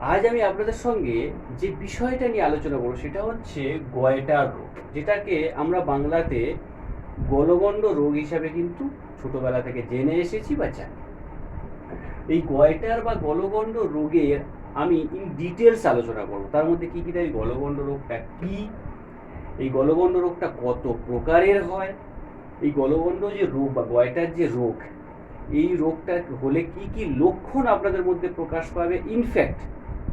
আজ আমি আপনাদের সঙ্গে যে বিষয়টা নিয়ে আলোচনা করব, সেটা হচ্ছে গয়টার রোগ, যেটাকে আমরা বাংলাতে গলগণ্ড রোগ হিসাবে কিন্তু ছোটবেলা থেকে জেনে এসেছি বা জানি। এই গয়টার বা গলগণ্ড রোগের আমি ইন ডিটেলস আলোচনা করব, তার মধ্যে কি কী এই গলগণ্ড রোগটা কি? এই গলগণ্ড রোগটা কত প্রকারের হয়? এই গলগণ্ড যে রোগ বা গয়টার যে রোগ, এই রোগটা হলে কি কি লক্ষণ আপনাদের মধ্যে প্রকাশ পাবে? ইনফ্যাক্ট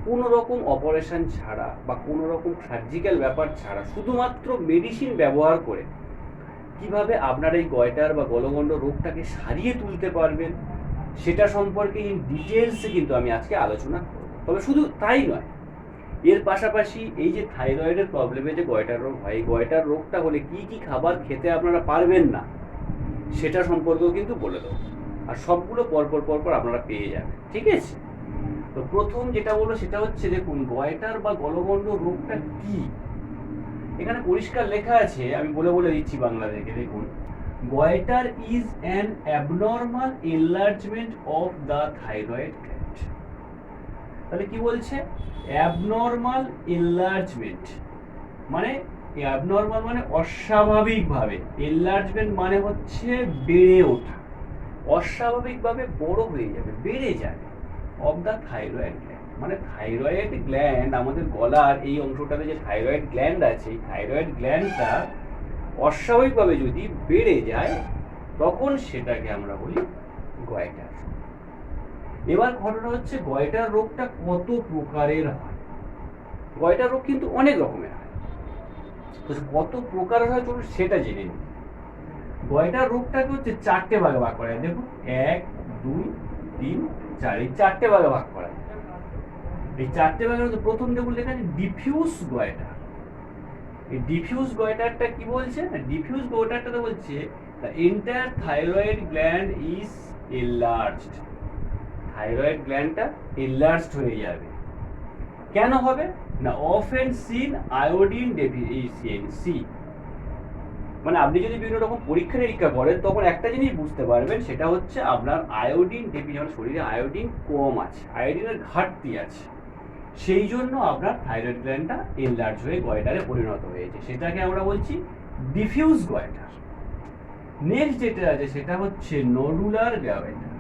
কোনো রকম অপারেশন ছাড়া বা কোনো রকম সার্জিক্যাল ব্যাপার ছাড়া শুধুমাত্র মেডিসিন ব্যবহার করে কীভাবে আপনার এই গয়টার বা গলগণ্ড রোগটাকে সারিয়ে তুলতে পারবেন, সেটা সম্পর্কে ইন ডিটেলসে কিন্তু আমি আজকে আলোচনা করব। তবে শুধু তাই নয়, এর পাশাপাশি এই যে থাইরয়েডের প্রবলেমে যে গয়টার রোগ হয়, এই গয়টার রোগটা হলে কি কি খাবার খেতে আপনারা পারবেন না, সেটা সম্পর্কেও কিন্তু বলে দেবো। আর সবগুলো পরপর পরপর আপনারা পেয়ে যাবেন, ঠিক আছে? তো প্রথম যেটা বলব সেটা হচ্ছে দেখুন গয়টার বা গলগণ্ড রোগটা কি? এখানে পরিষ্কার লেখা আছে, আমি বলে বলে দিচ্ছি বাংলা থেকে দেখুন। Goitre is an abnormal enlargement of the thyroid gland. তাহলে কি বলছে? Abnormal enlargement. মানে অ্যাবনর্মাল মানে অস্বাভাবিকভাবে। এনলার্জমেন্ট মানে হচ্ছে বেড়ে ওঠা। অস্বাভাবিকভাবে বড় হয়ে যাবে, বেড়ে যাবে। অফ দ্য থাইরয়েড গ্ল্যান্ড মানে থাইরয়েড গ্ল্যান্ড আমাদের গলার এই অংশটাতে যে থাইরয়েড গ্ল্যান্ড আছে, এই থাইরয়েড গ্ল্যান্ডটা অস্বাভাবিকভাবে যদি বেড়ে যায়, তখন সেটাকে আমরা বলি গয়টার এবার ঘটনা হচ্ছে গয়টার রোগটা কত প্রকারের হয়? গয়টার রোগ কিন্তু অনেক রকমের হয়। তো কত প্রকারের হয় চলুন সেটা জেনে নিই। গয়টার রোগটাকে হচ্ছে চারটে ভাগে ভাগ করা দেখুন, এক, দুই, তিন চার, এই চারটে ভাগে ভাগ করা এই চারটে ভাগের মধ্যে প্রথম দেখুন লেখা আছে ডিফিউজ গয়টার এই ডিফিউজ গয়টারটা কি বলছে? না ডিফিউজ গয়টারটা বলছে the entire thyroid gland is enlarged thyroid গ্ল্যান্ডটা enlarged হয়ে যাবে। কেন হবে? না অফেন সিন আয়োডিন ডেফিসিয়েন্সি মানে আপনি যদি বিভিন্ন রকম পরীক্ষা নিরীক্ষা করেন, তখন একটা জিনিস বুঝতে পারবেন, সেটা হচ্ছে আপনার আয়োডিন ডেফিসিয়েন্সি শরীরে আয়োডিন কম আছে আয়োডিনের ঘাটতি আছে। সেই জন্য আপনার থাইরয়েড গ্ল্যান্ডটা এনলার্জ হয়ে গয়টারে পরিণত হয়েছে। সেটাকে আমরা বলছি ডিফিউজ গয়টার নেক্সট যেটা আছে, সেটা হচ্ছে নডুলার গয়টার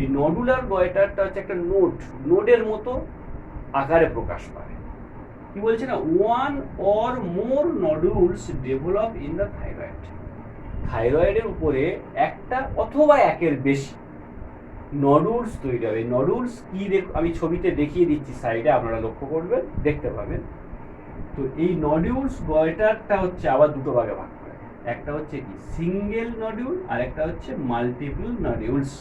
এই নডুলার গয়টারটা হচ্ছে একটা নোট নোডের মতো আকারে প্রকাশ পায়। কি বলছে না one or more nodules develop in the thyroid থাইরয়েডের উপরে একটা অথবা একের বেশি নডুলস তৈরি হবে। নডুলস কি আমি ছবিতে দেখিয়ে দিচ্ছি সাইডে আপনারা লক্ষ্য করবেন, দেখতে পাবেন। তো এই নডিউলস গয়টারটা হচ্ছে আবার দুটো ভাগে ভাগ করে। একটা হচ্ছে কি সিঙ্গেল নডিউল আর একটা হচ্ছে মাল্টিপল নডিউলস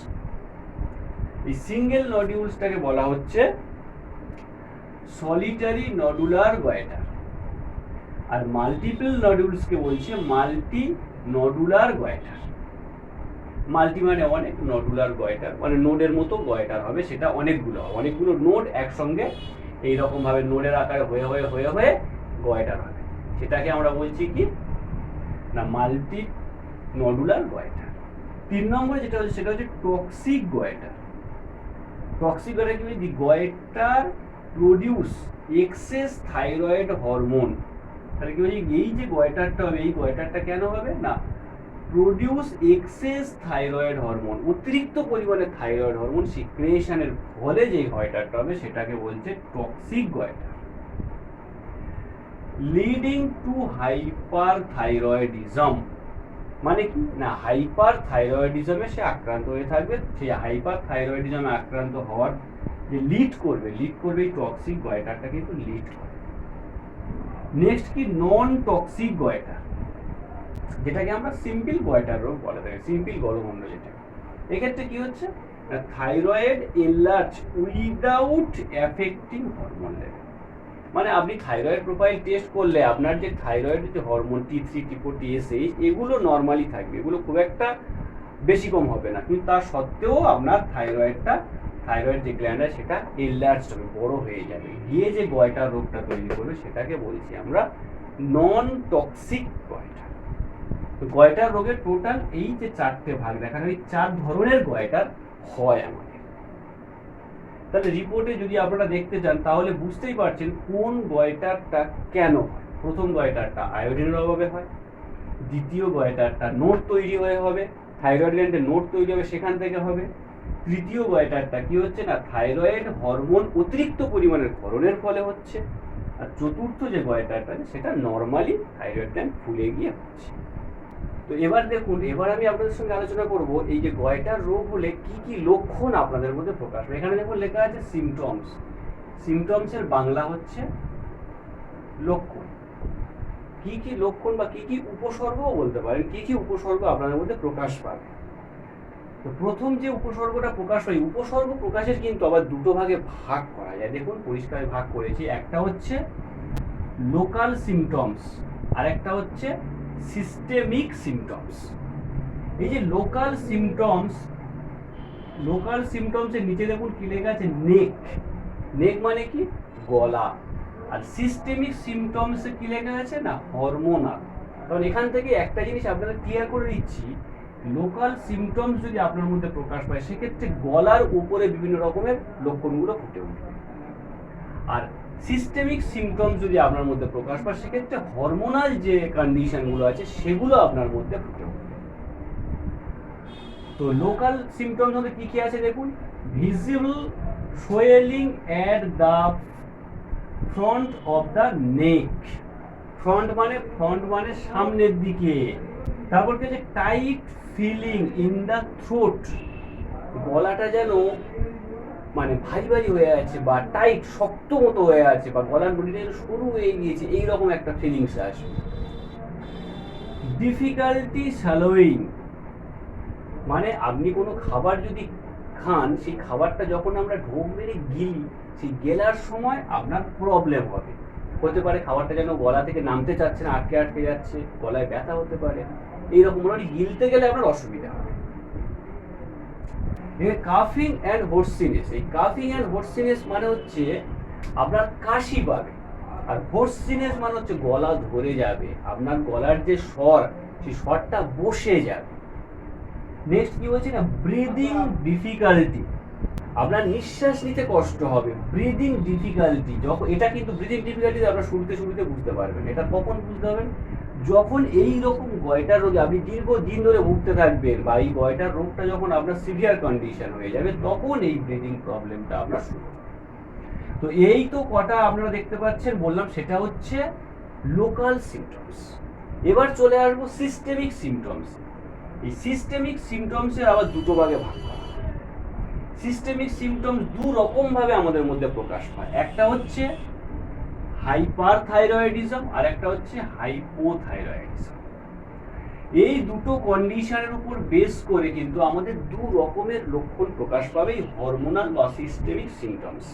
এই সিঙ্গেল নডিউলসটাকে বলা হচ্ছে সলিটারি নডুলার গয়টার আর মাল্টিপল নডুলসকে বলছে মাল্টি নডুলার গয়টার মাল্টি মানে অনেক নডুলার গয়টার মানে নোডের মতো গয়টার হবে, সেটা অনেকগুলো হবে। অনেকগুলো নোড একসঙ্গে এইরকম ভাবে নোডের আকারে হয়ে হয়ে হয়ে হয়ে গয়টার হবে। সেটাকে আমরা বলছি কি? না মাল্টি নডুলার গয়টার তিন নম্বরে যেটা হচ্ছে, সেটা হচ্ছে টক্সিক গয়টার টক্সিক গয়টার কি? The goitre produce excess thyroid hormone তাহলে কি বলছি এই যে গয়টারটা হবে, এই গয়টারটা কেন হবে? না প্রডিউস এক্সেস থাইরয়েড হরমোন অতিরিক্ত পরিমাণে থাইরয়েড হরমোন ফলে যে গয়টারটা হবে, সেটাকে বলছে toxic goitre leading to hyperthyroidism মানে কি? না হাইপার থাইরয়েডিজমে সে আক্রান্ত হয়ে থাকবে। সেই হাইপার থাইরয়েডিজমে আক্রান্ত হওয়ার যে লিড করবে লিড করবে এই টক্সিক গয়টারটা কিন্তু লিড করে। নেক্সট কি নন টক্সিক গয়টার যেটাকে আমরা সিম্পল গয়টার রোগ বলে থাকি সিম্পল গলগণ্ড যেটা এক্ষেত্রে কি হচ্ছে? Thyroid enlarge without affecting hormone level মানে আপনি থাইরয়েড প্রোফাইল টেস্ট করলে আপনার যে থাইরয়েড যে hormone T three T four TSH এগুলো নর্মালি থাকবে, এগুলো খুব একটা বেশি কম হবে না। কিন্তু তার সত্ত্বেও আপনার থাইরয়েডটা থাইরয়েড যে গ্ল্যান্ড আছে, সেটা এনলার্জ হবে, বড় হয়ে যাবে। গিয়ে যে গয়টার রোগটা তৈরি করবে সেটাকে বলছি আমরা নন টক্সিক গয়টা তো গয়টার রোগের টোটাল এই যে চারটে ভাগ, দেখা এই চার ধরনের গয়টার হয় আমাদের। তাহলে রিপোর্টে যদি আপনারা দেখতে চান, তাহলে বুঝতেই পারছেন কোন গয়টারটা কেন হয়। প্রথম গয়টারটা আয়োডিনের অভাবে হয়, দ্বিতীয় গয়টারটা নোট তৈরি হয়ে হবে থাইরয়েড গ্ল্যান্ডে নোট তৈরি হবে, সেখান থেকে হবে। তৃতীয় গয়টারটা কি হচ্ছে না? থাইরয়েড হরমোন অতিরিক্ত পরিমাণের ক্ষরণের ফলে হচ্ছে। আর চতুর্থ যে গয়টারটা সেটা নর্মালি থাইরয়েড গ্ল্যান্ড ফুলে গিয়ে হচ্ছে। তো এবার দেখুন, এবার আমি আপনাদের সঙ্গে আলোচনা করব এই যে গয়টার রোগ হলে কি কি লক্ষণ আপনাদের মধ্যে প্রকাশ পায়। এখানে দেখুন লেখা আছে সিমটমস সিমটমসের বাংলা হচ্ছে লক্ষণ। কি কি লক্ষণ বা কি কি উপসর্গও বলতে পারেন, কি কি উপসর্গ আপনাদের মধ্যে প্রকাশ পাবে তো প্রথম যে উপসর্গটা প্রকাশ হয় উপসর্গ প্রকাশের কিন্তু আবার দুটো ভাগে ভাগ করা যায়। দেখুন, পরিষ্কার ভাগ করেছি। একটা হচ্ছে লোকাল সিমটমস আর একটা হচ্ছে সিস্টেমিক সিমটমস এই যে লোকাল সিমটমস লোকাল সিমটমসের নিচে দেখুন কি লেখা আছে? নেক নেক মানে কি? গলা। আর সিস্টেমিক সিমটমসে কি লেখা আছে? না হরমোনাল কারণ এখান থেকে একটা জিনিস আপনাদের ক্লিয়ার করে দিচ্ছি লোকাল সিমটমস যদি আপনার মধ্যে প্রকাশ পায়, সেক্ষেত্রে গলার উপরে বিভিন্ন রকমের লক্ষণগুলো ফুটে উঠবে আর সিস্টেমিক সিমটমস যদি আপনার মধ্যে প্রকাশ পায়, সেক্ষেত্রে হরমোনাল যে কন্ডিশনগুলো আছে, সেগুলো আপনার মধ্যে ফুটে উঠবে তো লোকাল সিমটমস মধ্যে কি কি আছে দেখুন? Visible swelling at the front of the neck front মানে ফ্রন্ট মানে সামনের দিকে। তারপর কি আছে? Tight feeling in the throat গলাটা যেন মানে ভারী ভারী হয়ে আছে বা টাইট শক্ত মতো হয়ে আছে বা গলার বডিটা যেন সরু হয়ে গিয়েছে, এইরকম একটা ফিলিংস আসবে ডিফিকাল্টি স্যালোয়িং মানে আপনি কোনো খাবার যদি খান, সেই খাবারটা যখন আমরা ঢোক মেরে গিলি, সেই গেলার সময় আপনার প্রবলেম হবে। হতে পারে, খাবারটা যেন গলা থেকে নামতে চাচ্ছে না, আটকে আটকে যাচ্ছে, গলায় ব্যথা হতে পারে, এইরকম মোটামুটি গিলতে গেলে আপনার অসুবিধা হবে। কাফিং অ্যান্ড হোর্সিনেস এই কাফিং অ্যান্ড হোর্সিনেস মানে হচ্ছে আপনার কাশি পাবে, আর হোর্সিনেস মানে হচ্ছে গলা ধরে যাবে, আপনার গলার যে স্বর, সেই স্বরটা বসে যাবে। নেক্সট কি বলছি না? ব্রিদিং ডিফিকাল্টি আপনার নিঃশ্বাস নিতে কষ্ট হবে ব্রিদিং ডিফিকাল্টি যখন, এটা কিন্তু ব্রিদিং ডিফিকাল্টি আপনার শুরুতে শুরুতে বুঝতে পারবেন, এটা কখন বুঝতে পারবেন? যখন এই রকম গয়টার রোগে আপনি দীর্ঘদিন ধরে ভুগতে থাকবেন বা এই গয়টার রোগটা যখন আপনার সিভিয়ার কন্ডিশন হয়ে যাবে, তখন এই ব্রিদিং প্রবলেমটা আপনার শুরু। তো এই তো কটা আপনারা দেখতে পাচ্ছেন, বললাম সেটা হচ্ছে লোকাল সিমটমস এবার চলে আসব সিস্টেমিক সিমটমস এই সিস্টেমিক সিমটমসের আবার দুটো ভাগে ভাগ করা। সিস্টেমিক সিমটমস দু রকম ভাবে আমাদের মধ্যে প্রকাশ পায়। একটা হচ্ছে হাইপার থাইরয়েডিজম আর একটা হচ্ছে হাইপোথাইরয়েডিজম এই দুটো কন্ডিশনের উপর বেস করে কিন্তু আমাদের দু রকমের লক্ষণ প্রকাশ পাবে এই হরমোনাল বা সিস্টেমিক সিমটমস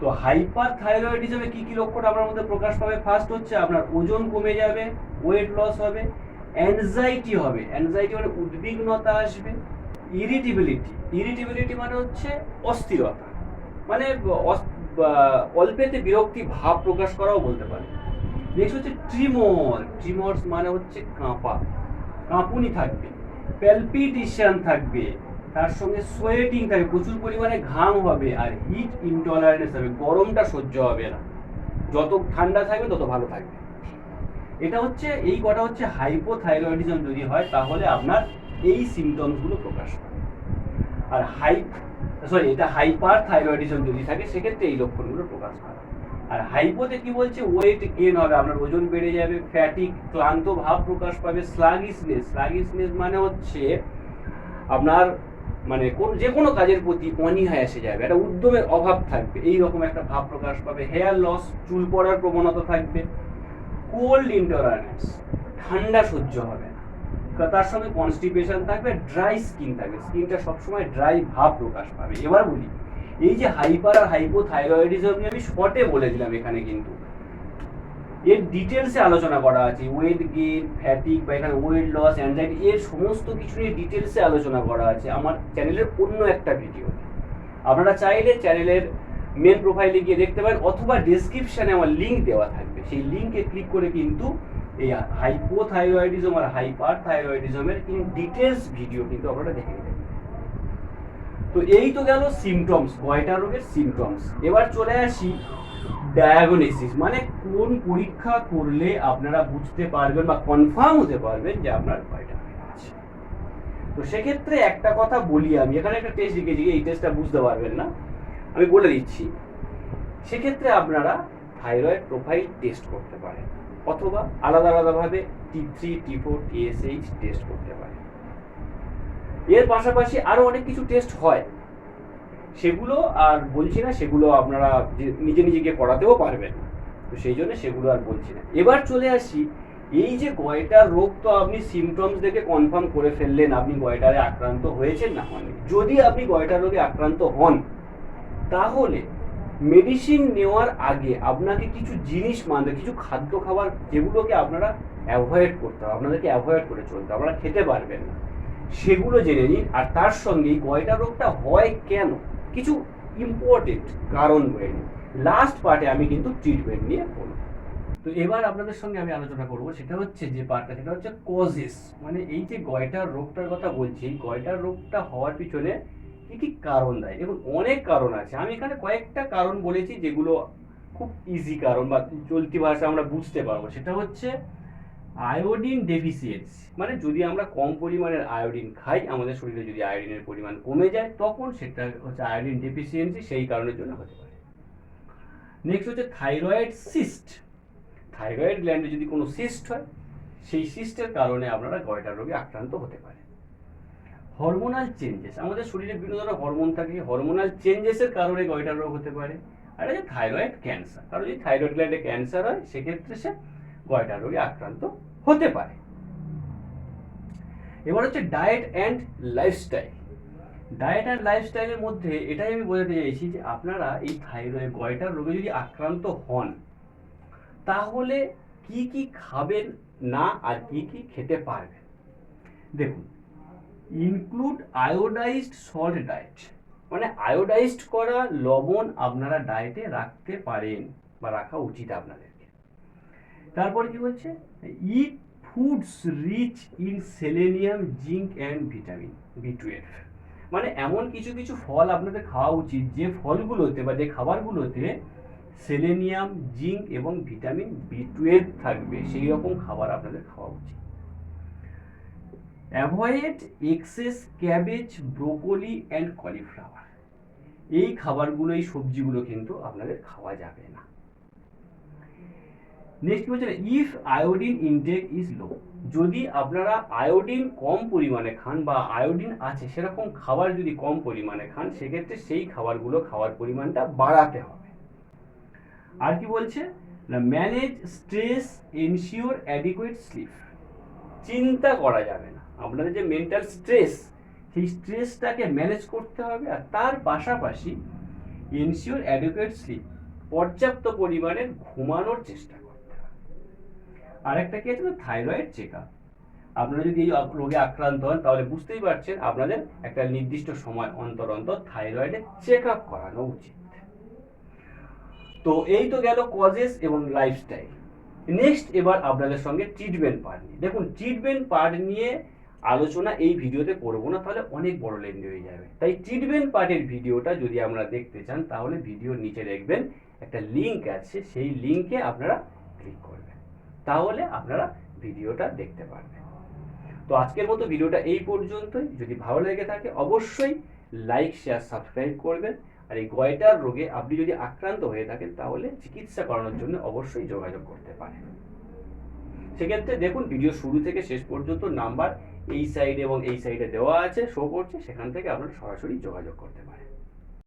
তো হাইপার থাইরয়েডিজমে কি কি লক্ষণ আপনার মধ্যে প্রকাশ পাবে? ফার্স্ট হচ্ছে আপনার ওজন কমে যাবে ওয়েট লস হবে অ্যাংজাইটি হবে। অ্যাংজাইটি মানে উদ্বিগ্নতা আসবে ইরিটেবিলিটি ইরিটেবিলিটি মানে হচ্ছে অস্থিরতা। মানে অল্পেতে বিরক্তি ভাব প্রকাশ করাও বলতে পারে। নেক্সট হচ্ছে ট্রিমর ট্রিমরস মানে হচ্ছে কাঁপা। কাঁপুনি থাকবে। প্যালপিটেশন থাকবে। তার সঙ্গে সোয়েটিং থাকবে। প্রচুর পরিমাণে ঘাম হবে আর হিট ইনটলারেন্স হবে। গরমটা সহ্য হবে না। যত ঠান্ডা থাকবে, তত ভালো থাকবে। এটা হচ্ছে, এই কটা হচ্ছে হাইপোথাইরয়েডিজম যদি হয়, তাহলে আপনার এই সিমটমসগুলো প্রকাশ পাবে আর হাই সরি এটা হাইপার থাইরয়েডিজম যদি থাকে, সেক্ষেত্রে এই লক্ষণগুলো প্রকাশ পাবে আর হাইপোতে কি বলছে? ওয়েট গেন হবে, আপনার ওজন বেড়ে যাবে ফ্যাটিক ক্লান্ত ভাব প্রকাশ পাবে স্লাগিসনেস স্লাগিসনেস মানে হচ্ছে আপনার মানে কোন, যে কোনো কাজের প্রতি অনীহা এসে যাবে, একটা উদ্যমের অভাব থাকবে, এই রকম একটা ভাব প্রকাশ পাবে হেয়ার লস চুল পড়ার প্রবণতা থাকবে কোল্ড ইন্টলারেন্স ঠান্ডা সহ্য হবে তার সঙ্গে কনস্টিপেশন থাকবে ড্রাই স্কিন থাকবে। স্কিনটা সবসময় ড্রাই ভাব প্রকাশ পাবে। এবার বলি, এই যে হাইপার আর হাইপোথাইরয়েডিজম নিয়ে আমি শর্টে বলে দিলাম এখানে কিন্তু। এর ডিটেলসে আলোচনা করা আছে। ওয়েট গেইন ফ্যাটিক বা এখানে ওয়েট লস অ্যাংজাইটি এর সমস্ত কিছু নিয়ে ডিটেলসে আলোচনা করা আছে আমার চ্যানেলের অন্য একটা ভিডিও আপনারা চাইলে চ্যানেলের মেন প্রোফাইলে গিয়ে দেখতে পারেন, অথবা ডেসক্রিপশনে আমার লিঙ্ক দেওয়া থাকবে। সেই লিংকে ক্লিক করে কিন্তু এই হাইপোথাইরয়েডিজম আর হাইপার থাইরয়েডিজমের ইন ডিটেলস ভিডিও কিন্তু আপনারা দেখে নেবেন তো এই তো গেল সিমটমস গয়টা রোগের সিমটমস এবার চলে আসি ডায়াগনোসিস মানে কোন পরীক্ষা করলে আপনারা বুঝতে পারবেন বা কনফার্ম হতে পারবেন যে আপনার রোগ আছে। তো সেক্ষেত্রে একটা কথা বলি আমি, এখানে একটা টেস্ট লিখেছি, এই টেস্টটা বুঝতে পারবেন না। আমি বলে দিচ্ছি, সেক্ষেত্রে আপনারা থাইরয়েড প্রোফাইল টেস্ট করতে পারেন। অথবা আলাদা আলাদাভাবে T three T four TSH test করতে পারে। এর পাশাপাশি আরও অনেক কিছু টেস্ট হয়। সেগুলো আর বলছি না, সেগুলো আপনারা নিজে নিজে গিয়ে করাতেও পারবেন। তো সেই জন্য সেগুলো আর বলছি না। এবার চলে আসি, এই যে গয়টার রোগ তো আপনি সিমটমস দেখে কনফার্ম করে ফেললেন আপনি গয়টারে আক্রান্ত হয়েছেন না হননি। যদি আপনি গয়টার রোগে আক্রান্ত হন, তাহলে মেডিসিন নেওয়ার আগে আপনাকে কিছু জিনিস মানতে কিছু খাদ্য খাবার যেগুলোকে আপনারা অ্যাভয়েড করতে হবে, আপনাদেরকে অ্যাভয়েড করে চলতে আপনারা খেতে পারবেন না। সেগুলো জেনে নিন, আর তার সঙ্গে গয়টা রোগটা হয় কেন? কিছু ইম্পর্টেন্ট কারণ বলে নিন। লাস্ট পার্টে আমি কিন্তু ট্রিটমেন্ট নিয়ে বলব। তো এবার আপনাদের সঙ্গে আমি আলোচনা করব, সেটা হচ্ছে যে পার্টটা সেটা হচ্ছে কজেস মানে এই যে গয়টার রোগটার কথা বলছি গয়টার রোগটা হওয়ার পিছনে কি কি কারণ দেয়? দেখুন, অনেক কারণ আছে। আমি এখানে কয়েকটা কারণ বলেছি যেগুলো খুব ইজি কারণ বা চলতি ভাষা আমরা বুঝতে পারব। সেটা হচ্ছে আয়োডিন ডেফিসিয়েন্সি মানে যদি আমরা কম পরিমাণের আয়োডিন খাই, আমাদের শরীরে যদি আয়োডিনের পরিমাণ কমে যায়, তখন সেটা হচ্ছে আয়োডিন ডেফিসিয়েন্সি সেই কারণের জন্য হতে পারে। নেক্সট হচ্ছে থাইরয়েড সিস্ট থাইরয়েড গ্ল্যান্ডে যদি কোনো সিস্ট হয়, সেই সিস্টের কারণে আপনারা গয়টার রোগে আক্রান্ত হতে পারে হরমোনাল চেঞ্জেস আমাদের শরীরে বিভিন্ন ধরনের হরমোন থাকে। হরমোনাল চেঞ্জেসের কারণে গয়টার রোগ হতে পারে। আর যে থাইরয়েড ক্যান্সার কারণ যদি থাইরয়েড গ্ল্যান্ডে ক্যান্সার হয়, সেক্ষেত্রে সে গয়টার রোগে আক্রান্ত হতে পারে। এবার হচ্ছে diet and lifestyle diet and লাইফস্টাইলের মধ্যে এটাই আমি বোঝাতে চাইছি যে আপনারা এই থাইরয়েড গয়টার রোগে যদি আক্রান্ত হন, তাহলে কি কি খাবেন না আর কি কি খেতে পারবেন? দেখুন ইনক্লুড আয়োডাইজড সল্ট ডায়েট মানে আয়োডাইজড করা লবণ আপনারা ডায়েটে রাখতে পারেন বা রাখা উচিত আপনাদেরকে। তারপর কি বলছে? Eat foods rich in selenium zinc and vitamin B twelve মানে এমন কিছু কিছু ফল আপনাদের খাওয়া উচিত, যে ফলগুলোতে বা যে খাবারগুলোতে সেলেনিয়াম জিঙ্ক এবং ভিটামিন বি টুয়েলভ থাকবে, সেই রকম খাবার আপনাদের খাওয়া উচিত। Avoid excess cabbage broccoli and cauliflower এই খাবারগুলো, এই সবজিগুলো কিন্তু আপনাদের খাওয়া যাবে না। নেক্সট বলছে if iodine intake is low যদি আপনারা আয়োডিন কম পরিমাণে খান বা আয়োডিন আছে, সেরকম খাবার যদি কম পরিমাণে খান, সেক্ষেত্রে সেই খাবারগুলো খাওয়ার পরিমাণটা বাড়াতে হবে। আর কি বলছে? না manage stress ensure adequate sleep চিন্তা করা যাবে না। আপনাদের যে মেন্টাল স্ট্রেস সেই স্ট্রেসটাকে ম্যানেজ করতে হবে আর তার পাশাপাশি এনশিওর অ্যাডিকুয়েট স্লিপ পর্যাপ্ত পরিমাণে ঘুমানোর চেষ্টা করতে হবে। আরেকটা কি আছে থাইরয়েড চেক আপ আপনারা যদি এই রোগে আক্রান্ত হন, তাহলে বুঝতেই পারছেন আপনাদের একটা নির্দিষ্ট সময় অন্তর অন্তর থাইরয়েডের চেক আপ করানো উচিত। তো এই তো গেল কজেস এবং লাইফস্টাইল নেক্সট এবার আপনাদের সঙ্গে ট্রিটমেন্ট পার্ট নিয়ে। দেখুন ট্রিটমেন্ট পার্ট নিয়ে আলোচনা এই ভিডিওতে করব না, তাহলে অনেক বড় লেন্দি হয়ে যাবে। তাই ট্রিটমেন্ট পার্টের ভিডিওটা যদি আমরা দেখতে চান, তাহলে ভিডিওর নিচে দেখবেন একটা লিংক আছে, সেই লিংকে আপনারা ক্লিক করবেন। তাহলে আপনারা ভিডিওটা দেখতে পারবেন। তো আজকের মতো ভিডিওটা এই পর্যন্তই। যদি ভালো লেগে থাকে, অবশ্যই লাইক শেয়ার সাবস্ক্রাইব করবেন। আর এই গয়টার রোগে আপনি যদি আক্রান্ত হয়ে থাকেন, তাহলে চিকিৎসা করানোর জন্য অবশ্যই যোগাযোগ করতে পারেন। সেক্ষেত্রে দেখুন, ভিডিও শুরু থেকে শেষ পর্যন্ত নাম্বার এই সাইড এবং এই সাইডে দেওয়া আছে শো করছে, সেখান থেকে আপনারা সরাসরি যোগাযোগ করতে